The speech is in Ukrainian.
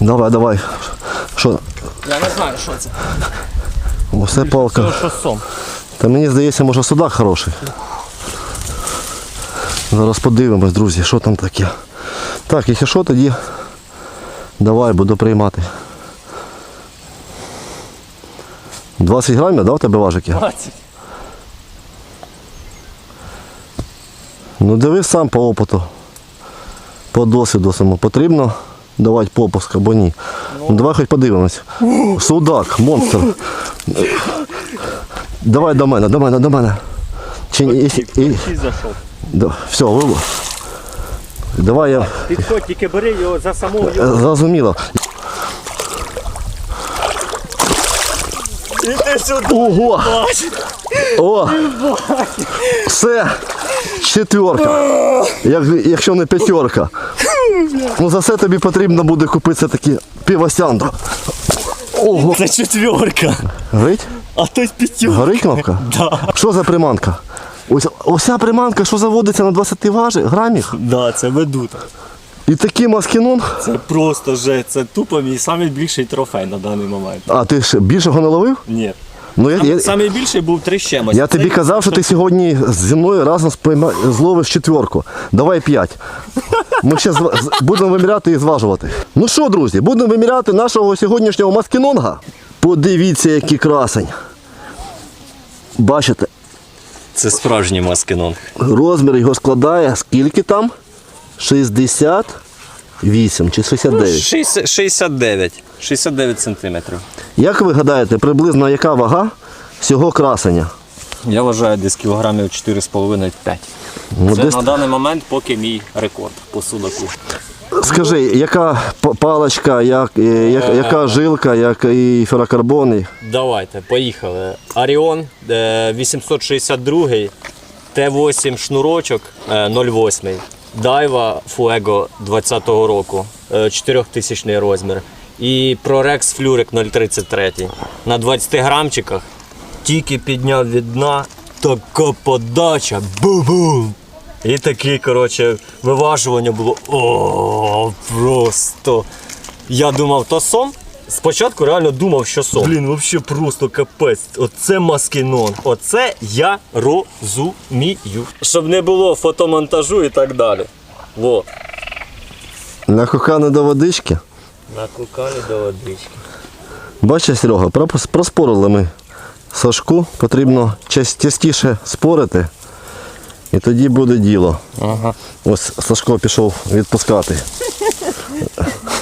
Давай, давай. Що? Я не знаю, що це. Оце палка. Що сом. Та мені здається, може судак хороший. Зараз подивимось, друзі, що там таке. Так, якщо що, тоді давай, буду приймати. 20 грамів, да, у тебе важики? 20. Ну дивись сам по опиту. По досвіду самому. Потрібно давати попуск або ні. Ну, давай хоч подивимось. Судак, монстр. Давай до мене, до мене, до мене. Чи ні? І, і, І зайшов. да, все, вило. Давай я Підходь, тільки бери його за самого е, його. зрозуміло. Іди сюди. Ого! О! Все! Четверка. Як, якщо не п'ятерка. Ну за це тобі потрібно буде купити такі півосянда. Ого! Це четверка. Горить? А то й п'ятюк. Горить кнопка? Да. Що за приманка? Ось ося приманка, що заводиться на 20 важі, грамів. Да, це ведут. І такий маскінон. Це просто же, це тупо мій найбільший трофей на даний момент. А ти ж більшого не ловив? Ні. Ну я, я, більший був три з я тобі казав, що ти сьогодні зі мною разом зловиш четверку. Давай п'ять. Ми ще зва- з- будемо виміряти і зважувати. Ну що, друзі, будемо виміряти нашого сьогоднішнього маскінонга. Подивіться, який красень. Бачите, Це справжній маскинон. розмір його складає скільки там? 68 чи 69. 69. 69 сантиметрів. Як ви гадаєте, приблизно яка вага цього красення? Я вважаю десь кілограмів 4,5-5. Ну, Це десь- на даний момент поки мій рекорд по судаку. Скажи, яка паличка, як, е, як, яка жилка, як і ферокарбон? і- Давайте, поїхали. Аріон е, 862, Т8 шнурочок е, 08. Дайва Фуего 20-го року, е, 4000 розмір. І Прорекс Флюрик 033. На 20 грамчиках тільки підняв від дна, така подача. Бу-бум! І таке, коротше, виважування було о, просто. Я думав, то сом. Спочатку реально думав, що сом. Блін, взагалі просто капець. Оце маскінон. Оце я розумію. Щоб не було фотомонтажу і так далі. Во. Накохане до водички. Накукали до водички. Бачиш, Серега, проспорили ми Сашку. Потрібно частіше спорити. І тоді буде діло. Ага. Ось Сашко пішов відпускати.